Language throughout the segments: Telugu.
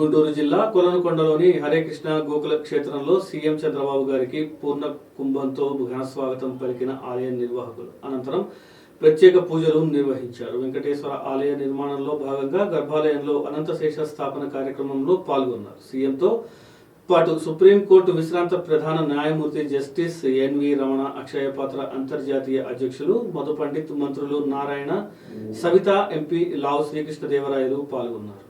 గుంటూరు జిల్లా కొలనుకొండలోని హరే కృష్ణ గోకుల క్షేత్రంలో సీఎం చంద్రబాబు గారికి పూర్ణ కుంభంతో ఘన స్వాగతం పలికిన ఆలయ నిర్వాహకులు. అనంతరం ప్రత్యేక పూజలు నిర్వహించారు. వెంకటేశ్వర ఆలయ నిర్మాణంలో భాగంగా గర్భాలయంలో అనంతశేష స్థాపన కార్యక్రమంలో పాల్గొన్నారు. సీఎంతో పాటు సుప్రీంకోర్టు విశ్రాంత ప్రధాన న్యాయమూర్తి జస్టిస్ ఎన్వి రమణ అక్షయ పాత్ర అంతర్జాతీయ అధ్యక్షులు మధు పండిత్ మంత్రులు నారాయణ సవిత ఎంపీ లావు శ్రీకృష్ణదేవరాయలు పాల్గొన్నారు.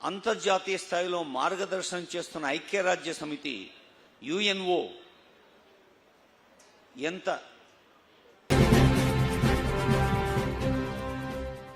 అంతర్జాతీయ స్థాయిలో మార్గదర్శనం చేస్తున్న ఐక్యరాజ్య సమితి యుఎన్ఓ ఎంత